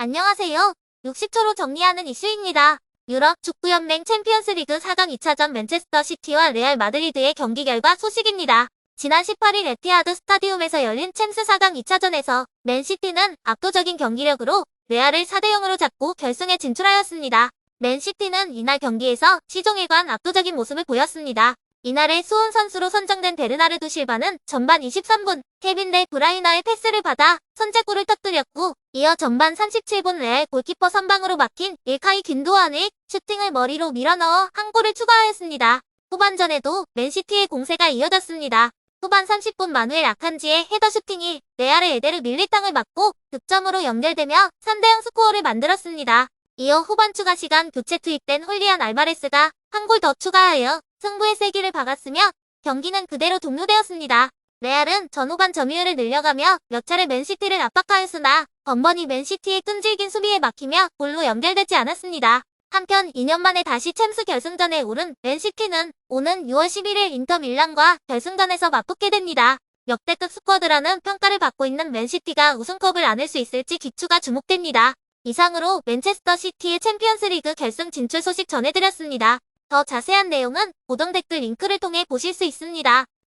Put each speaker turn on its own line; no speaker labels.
안녕하세요. 60초로 정리하는 이슈입니다. 유럽 축구연맹 챔피언스리그 4강 2차전 맨체스터 시티와 레알 마드리드의 경기 결과 소식입니다. 지난 18일 에티하드 스타디움에서 열린 챔스 4강 2차전에서 맨시티는 압도적인 경기력으로 레알을 4대0으로 잡고 결승에 진출하였습니다. 맨시티는 이날 경기에서 시종일관 압도적인 모습을 보였습니다. 이날의 수훈 선수로 선정된 베르나르도 실바는 전반 23분 케빈 데 브라이너의 패스를 받아 선제골을 터뜨렸고 이어 전반 37분 레알 골키퍼 선방으로 막힌 일카이 균도안의 슈팅을 머리로 밀어넣어 한 골을 추가하였습니다. 후반전에도 맨시티의 공세가 이어졌습니다. 후반 30분 마누엘 아칸지의 헤더 슈팅이 레알의 에데르 밀리땅을 맞고 득점으로 연결되며 3대0 스코어를 만들었습니다. 이어 후반 추가 시간 교체 투입된 홀리안 알바레스가 한 골 더 추가하여 승부의 세기를 박았으며 경기는 그대로 종료되었습니다. 레알은 전후반 점유율을 늘려가며 몇 차례 맨시티를 압박하였으나 번번이 맨시티의 끈질긴 수비에 막히며 골로 연결되지 않았습니다. 한편 2년 만에 다시 챔스 결승전에 오른 맨시티는 오는 6월 11일 인터 밀란과 결승전에서 맞붙게 됩니다. 역대급 스쿼드라는 평가를 받고 있는 맨시티가 우승컵을 안을 수 있을지 기추가 주목됩니다. 이상으로 맨체스터 시티의 챔피언스리그 결승 진출 소식 전해드렸습니다. 더 자세한 내용은 고정 댓글 링크를 통해 보실 수 있습니다.